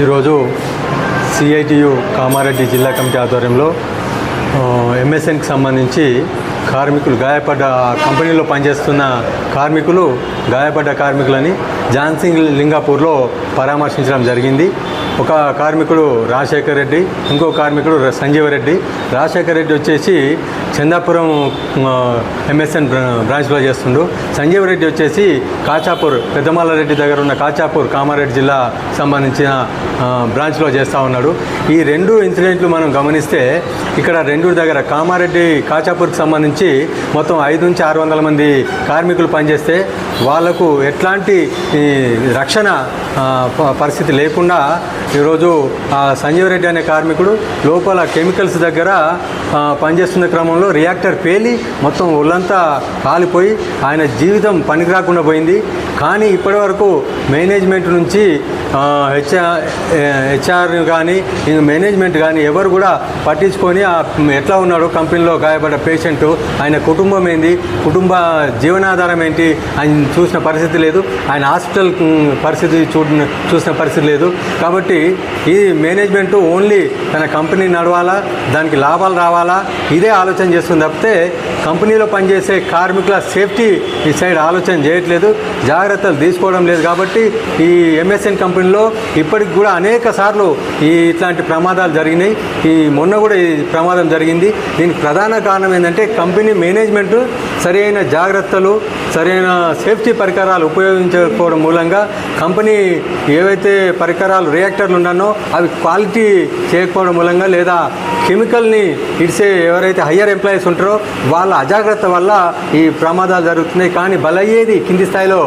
ఈరోజు సిఐటియు కామారెడ్డి జిల్లా కమిటీ ఆధ్వర్యంలో ఎంఎస్ఎన్కి సంబంధించి కార్మికులు గాయపడ్డ కంపెనీలో పనిచేస్తున్న కార్మికులు గాయపడ్డ కార్మికులని ఝాన్సింగ్ లింగాపూర్లో పరామర్శించడం జరిగింది. ఒక కార్మికుడు రాజశేఖర్ రెడ్డి ఇంకో కార్మికుడు సంజీవ రెడ్డి. రాజశేఖర్ రెడ్డి వచ్చేసి చందాపురం ఎంఎస్ఎన్ బ్రాంచ్లో చేస్తుండు. సంజీవ్ రెడ్డి వచ్చేసి కాచాపూర్ పెద్దమాలరెడ్డి దగ్గర ఉన్న కాచాపూర్ కామారెడ్డి జిల్లా సంబంధించిన బ్రాంచ్లో చేస్తూ ఉన్నాడు. ఈ రెండు ఇన్సిడెంట్లు మనం గమనిస్తే ఇక్కడ రెండు దగ్గర కామారెడ్డి కాచాపూర్కి సంబంధించి మొత్తం ఐదు నుంచి ఆరు వందల మంది కార్మికులు పనిచేస్తే వాళ్ళకు ఎట్లాంటి రక్షణ ప- పరిస్థితి లేకుండా ఈరోజు సంజీవరెడ్డి సంజీవ్ రెడ్డి అనే కార్మికుడు లోపల కెమికల్స్ దగ్గర పనిచేస్తున్న క్రమంలో రియాక్టర్ పేలి మొత్తం ఒళ్ళంతా కాలిపోయి ఆయన జీవితం పనికి రాకుండా పోయింది. కానీ ఇప్పటివరకు మేనేజ్మెంట్ నుంచి హెచ్ఆర్ హెచ్ఆర్ కానీ మేనేజ్మెంట్ కానీ ఎవరు కూడా పట్టించుకొని ఎట్లా ఉన్నాడో కంపెనీలో గాయపడ్డ పేషెంట్ ఆయన కుటుంబం ఏంది కుటుంబ జీవనాధారం ఏంటి ఆయన చూసిన పరిస్థితి లేదు ఆయన హాస్పిటల్ పరిస్థితి చూ చూసిన పరిస్థితి లేదు. కాబట్టి ఈ మేనేజ్మెంట్ ఓన్లీ తన కంపెనీ నడవాలా దానికి లాభాలు రావాలా ఇదే ఆలోచన చేస్తుంది తప్పితే కంపెనీలో పనిచేసే కార్మికుల సేఫ్టీ ఈ సైడ్ ఆలోచన చేయట్లేదు జాగ్రత్తలు తీసుకోవడం లేదు కాబట్టి ఈ ఎంఎస్ఎన్ కంపెనీ కంపెనీలో ఇప్పటికి కూడా అనేక సార్లు ఈ ఇట్లాంటి ప్రమాదాలు జరిగినాయి. ఈ మొన్న కూడా ఈ ప్రమాదం జరిగింది. దీనికి ప్రధాన కారణం ఏంటంటే కంపెనీ మేనేజ్మెంట్ సరైన జాగ్రత్తలు సరైన సేఫ్టీ పరికరాలు ఉపయోగించకపోవడం మూలంగా కంపెనీ ఏవైతే పరికరాలు రియాక్టర్లు ఉన్నానో అవి క్వాలిటీ చేయకపోవడం మూలంగా లేదా కెమికల్ని ఇడిసే ఎవరైతే హయ్యర్ ఎంప్లాయీస్ ఉంటారో వాళ్ళ అజాగ్రత్త వల్ల ఈ ప్రమాదాలు జరుగుతున్నాయి. కానీ బలయ్యేది కింది స్థాయిలో